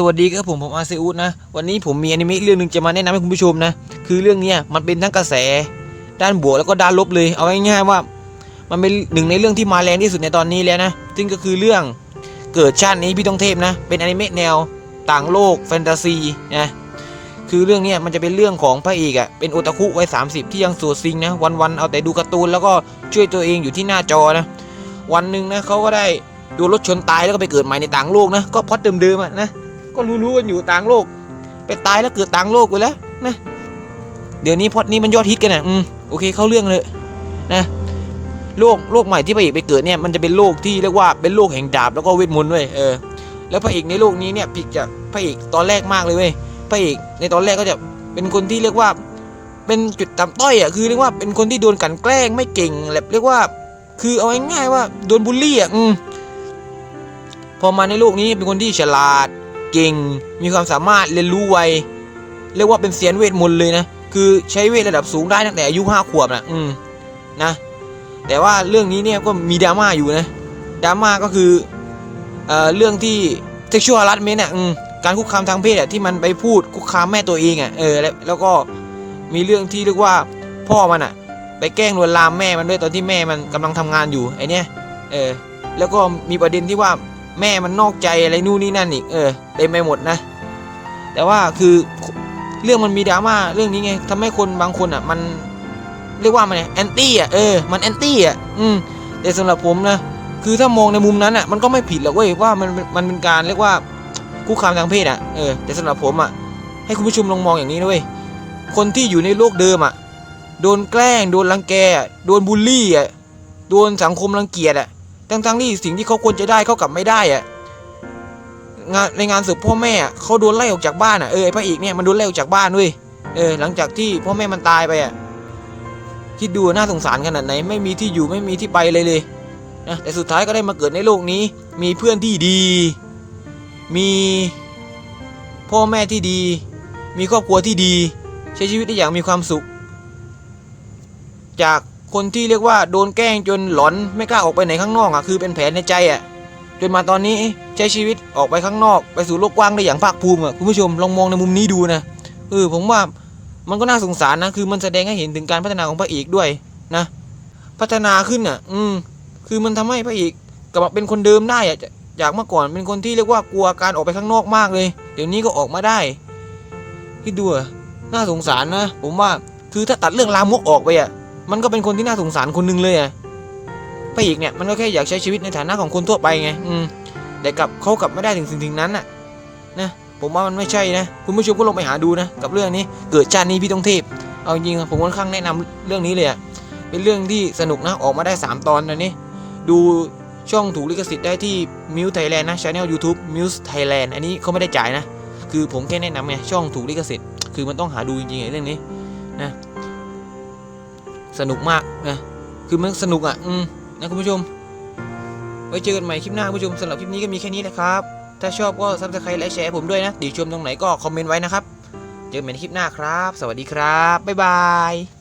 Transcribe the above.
สวัสดีครับผมผมอาเซอุสนะวันนี้ผมมีอนิเมะเรื่องหนึงจะมาแนะนำให้คุณผู้ชมนะคือเรื่องนี้มันเป็นทั้งกระแสด้านบวกแล้วก็ด้านลบเลย เอาง่ายๆว่า มันเป็นหนึ่งในเรื่องที่มาแรงที่สุดในตอนนี้แล้วนะซึ่งก็คือเรื่องเกิดชาตินี้พี่ต้องเทพนะ เป็นอนิเมะแนวต่างโลกแฟนตาซีนะคือเรื่องนี้มันจะเป็นเรื่องของพระเอกอะ่ะเป็นโอตาคุวัย30 ที่ยังโสดซิงนะวันๆเอาแต่ดูการ์ตูนแล้วก็ช่วยตัวเองอยู่ที่หน้าจอนะวันหนึ่งนะเขาก็ได้โดนรถชนตายแล้วก็ไปเกิดใหม่ในต่างโลกนะก็พอดเดิมๆอะนะ ก็รู้ๆกันอยู่ต่างโลก ไปตายแล้วเกิดต่างโลกไปแล้วนะเดี๋ยวนี้พอดนี้มันยอดฮิตกันนะอืมโอเคเข้าเรื่องเลยนะโลกโลกใหม่ที่พระเอกไปเกิดเนี่ยมันจะเป็นโลกที่เรียกว่าเป็นโลกแห่งดาบแล้วก็เวทมนต์เว้ยเออแล้วพระเอกในโลกนี้เนี่ยผิดจากพระเอกตอนแรกมากเลยเว้ยพระเอกในตอนแรกก็จะเป็นคนที่เรียกว่าเป็นจุดต่ำต้อยอะคือเรียกว่าเป็นคนที่โดนกันแกล้งไม่เก่งแบบเรียกว่า คือเอาง่ายๆว่าโดนบูลลี่อะอืมพอมาในโลกนี้เป็นคนที่ฉลาด เก่ง มีความสามารถเรียนรู้ไว เรียกว่าเป็นเซียนเวทมนต์เลยนะ คือใช้เวทระดับสูงได้ตั้งแต่อายุห้าขวบนะอืมนะ แต่ว่าเรื่องนี้เนี่ยก็มีดราม่าอยู่นะ ดราม่าก็คือเอ่อเรื่องที่ sexual harassment อะอืมการคุกคามทางเพศอะที่มันไปพูดคุกคามแม่ตัวเองอะ เออ แล้วแล้วก็มีเรื่องที่เรียกว่าพ่อมันอะ ไปแกล้งลวนลามแม่มันด้วยตอนที่แม่มันกำลังทำงานอยู่ไอเนี้ย เออ แล้วก็มีประเด็นที่ว่า แม่มันนอกใจอะไรนู่นนี่นั่นอีกเออเต็มไปหมดนะ แต่ว่าคือเรื่องมันมีดราม่าเรื่องนี้ไงทำให้คนบางคนอะ มันเรียกว่ามันแอนตี้อะเออมันแอนตี้อะอืมแต่สำหรับผมนะคือถ้ามองในมุมนั้นอะมันก็ไม่ผิดหรอกเว้ยว่ามันมันเป็นการเรียกว่าคุกคามทางเพศอะเออแต่สำหรับผมอะให้คุณผู้ชมลองมองอย่างนี้นะเว้ยคนที่อยู่ในโลกเดิมอะโดนแกล้ง โดนรังแกอะโดนบูลลี่อะโดนสังคมรังเกียจอะ ทั้งๆที่สิ่งที่เขาควรจะได้เขากลับไม่ได้อะงานในงานศพพ่อแม่เขาโดนไล่ออกจากบ้านอะเออไอ้พระเอกเนี่ยมันโดนไล่ออกจากบ้านเว้ยเออหลังจากที่พ่อแม่มันตายไปอะคิดดูน่าสงสารขนาดไหนไม่มีที่อยู่ไม่มีที่ไปเลยเลยนะแต่สุดท้ายก็ได้มาเกิดในโลกนี้ มีเพื่อนที่ดี มีพ่อแม่ที่ดี มีครอบครัวที่ดี ใช้ชีวิตได้อย่างมีความสุข จาก คนที่เรียกว่าโดนแกล้งจนหลอนไม่กล้าออกไปไหนข้างนอกอะคือเป็นแผลในใจอะจนมาตอนนี้ใช้ชีวิตออกไปข้างนอก ไปสู่โลกกว้างได้อย่างภาคภูมิอะคุณผู้ชมลองมองในมุมนี้ดูนะเออผมว่ามันก็น่าสงสารนะคือมันแสดงให้เห็นถึงการพัฒนาของพระเอกด้วยนะ พัฒนาขึ้นอะ อืม คือมันทำให้พระเอกกลับมาเป็นคนเดิมได้อะจากจากเมื่อก่อนเป็นคนที่เรียกว่ากลัวการออกไปข้างนอกมากเลย เดี๋ยวนี้ก็ออกมาได้คิดดูอะน่าสงสารนะ ผมว่าคือถ้าตัดเรื่องลามกออกไปอะ มันก็เป็นคนที่น่าสงสารคนหนึงเลยอะพระเอกเนี่ยมันก็แค่อยากใช้ชีวิตในฐานะของคนทั่วไปไง อืมแต่กลับเขากลับไม่ได้ถึงสิ่งถึงนั้นน่ะนะผมว่ามันไม่ใช่นะ คุณผู้ชมก็ลองไปหาดูนะ กับเรื่องนี้เกิดชาตินี้พี่ต้องเทพ เอาจริงอะผมค่อนข้างแนะนำเรื่องนี้เลยอะเป็นเรื่องที่สนุกนะออกมาได้ 3 ตอนนะนี่ดูช่องถูกลิขสิทธิ์ได้ที่ Muse Thailand นะช anel YouTube Muse Thailand อันนี้เขาไม่ได้จ่ายนะ คือผมแค่แนะนำไงช่องถูกลิขสิทธิ์ คือมันต้องหาดูจริงๆไอ้เรื่องนี้นะ สนุกมากนะคือมันสนุกอะอืมนะคุณผู้ชม ไว้เจอกันใหม่คลิปหน้าคุณผู้ชมสำหรับคลิปนี้ก็มีแค่นี้นะครับ ถ้าชอบก็ซับสไครต์และแชร์ผมด้วยนะติชมตรงไหนก็คอมเมนต์ไว้นะครับ เจอกันใหม่ในคลิปหน้าครับ สวัสดีครับบ๊ายบาย